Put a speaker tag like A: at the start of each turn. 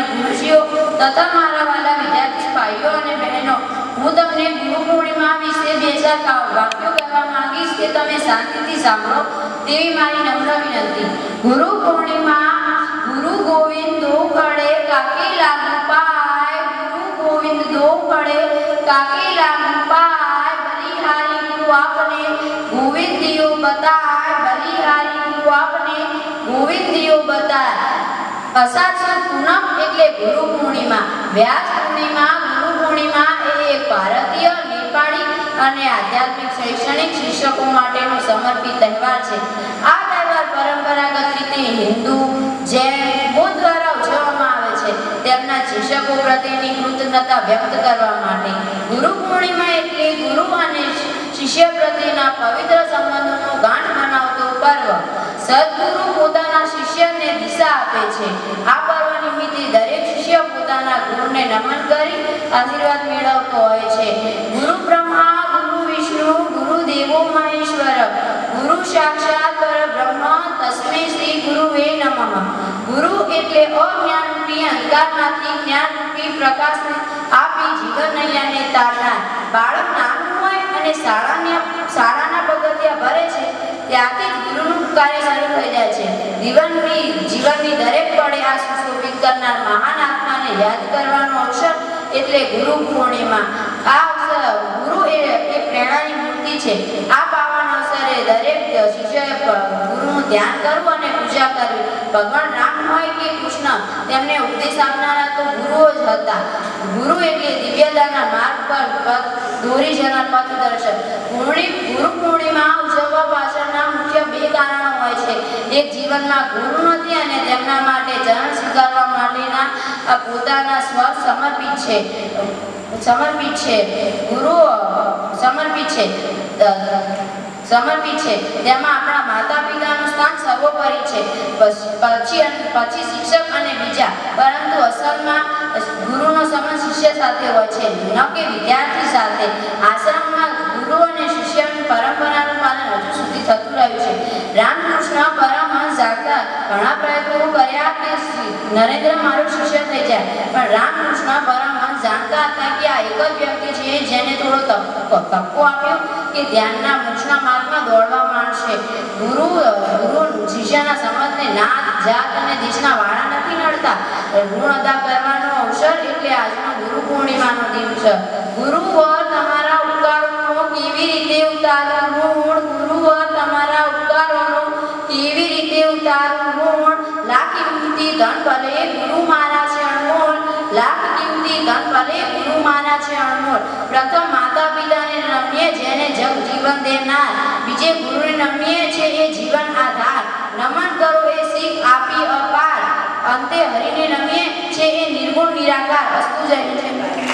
A: ગુરુજીઓ તથા મારા વાલા વિદ્યાર્થી ભાઈઓ અને બહેનો, હું તમને ગુરુ વિશે બે કા- વાક્યો કહેવા માંગીશ કે તમે શાંતિથી સાંભળો તેવી મારી નમ્ર વિનંતી. ગુરુ ગુરુ ગોવિંદ દો કડે કાકી લાગુ પાય. ગુરુ ગોવિંદ દો કડે કાકી લાગુ પાય. બલિહારી ગુરુ આપને ગોવિંદ દિયો બતાય. બલિહારી ગુરુ અષાઢ પૂનમ એટલે ગુરુ પૂર્ણિમા. વ્યાસ પૂર્ણિમા, ગુરુ પૂર્ણિમા એ એક ભારતીય, નેપાળી અને આધ્યાત્મિક શૈક્ષણિક શિક્ષકો માટેનો સમર્પિત તહેવાર છે. આ તહેવાર પરંપરાગત રીતે હિન્દુ, જૈન, બૌદ્ધ દ્વારા ઉજવવામાં આવે છે. તેમના શિક્ષકો પ્રત્યેની કૃતજ્ઞતા વ્યક્ત કરવા માટે. ગુરુ પૂર્ણિમા એટલે ગુરુ અને શિષ્ય પ્રત્યેના પવિત્ર સંબંધોનો ગાંઠ બનાવતો પર્વ. સદગુરુ આપે છે. આ પર્વ નિમિત્તે દરેક શિષ્ય પોતાના ગુરુને નમન કરી આશીર્વાદ મેળવતો હોય છે. ગુરુ બ્રહ્મા, ગુરુ વિષ્ણુ, ગુરુ દેવો મહેશ્વર. ગુરુ સાક્ષાત પરબ્રહ્મ, તસ્મે શ્રી ગુરુવે નમઃ. ગુરુ એટલે અજ્ઞાનરૂપી અંધકારમાંથી જ્ઞાનરૂપી પ્રકાશ આપી જીવન નૈયાને તારનાર. બાળક નાનું હોય અને શાળાના શાળાના પગથિયા ભરે છે ત્યાંથી ગુરુનું કાર્ય શરૂ થઈ જાય છે. જીવનની જીવનની દરેક પળે આ સુશોભિત કરનાર મહાન આત્માને યાદ કરવાનો અવસર એટલે ગુરુ પૂર્ણિમા. આ અવસર ગુરુ એ એ પ્રેરણાની મૂર્તિ છે. આ પાવન અવસરે દરેક શિષ્યએ ગુરુનું ધ્યાન કરવું અને પૂજા કરવી. ભગવાન રામ હોય કે કૃષ્ણ, તેમને ઉપદેશ આપનારા તો ગુરુઓ જ હતા. ગુરુ એટલે દિવ્યતાના માર્ગ પર પગ દોરી જનાર પથદર્શક પૂર્ણિ ગુરુ પૂર્ણિમા એક જીવનમાં ગુરુ નથી અને તેમના માટે ચરણ સ્વીકારવા માટેના પોતાના સ્વ સમર્પિત છે. સમર્પિત છે. ગુરુ સમર્પિત છે. સમર્પિત છે. તેમાં આપણા માતા પિતાનું સ્થાન સર્વોપરી છે. પછી પછી શિક્ષક અને બીજા. પરંતુ અસલમાં ગુરુનો સંબંધ શિષ્ય સાથે હોય છે. ન કે વિદ્યાર્થી સાથે. આશ્રમમાં ગુરુ અને શિષ્યની પરંપરાનું પાલન હજુ સુધી થતું રહ્યું છે. રામકૃષ્ણ જાગતા ઘણા પ્રયત્નો કર્યા કે નરેન્દ્ર મારો શિષ્ય થઈ જાય. પણ રામકૃષ્ણ પરમહંસ જાણતા હતા કે આ એક જ વ્યક્તિ છે જેને થોડો તપકો આપ્યો કે ધ્યાનના મોક્ષના માર્ગમાં દોડવા માંડશે. ગુરુ ગુરુ શિષ્યના સંબંધને નાત, જાત અને દેશના વાળા નથી નડતા. ઋણ અદા કરવાનો અવસર એટલે આજનો ગુરુ પૂર્ણિમાનો દિવસ. ગુરુવર તમારા ઉપકારોનો કેવી રીતે ઉતારું? ગુરુ ગુરુવર તમારા ઉપકારોનો કેવી રીતે ઉતારું? ઋણ લાખ કિંમતી ધન ભલે ગુરુ મારા છે અણમોલ લાખ કિંમતી ધન ભલે ગુરુ મારા અણમોલ પ્રથમ માતા પિતાને નમીએ જેને જગ જીવન દેનાર. બીજે ગુરુને નમીએ છે એ જીવન આધાર. નમન કરો એ શીખ આપી અપાર. અંતે હરિને નમીએ છે એ નિર્ગુણ નિરાકાર. વસ્તુ જય છે.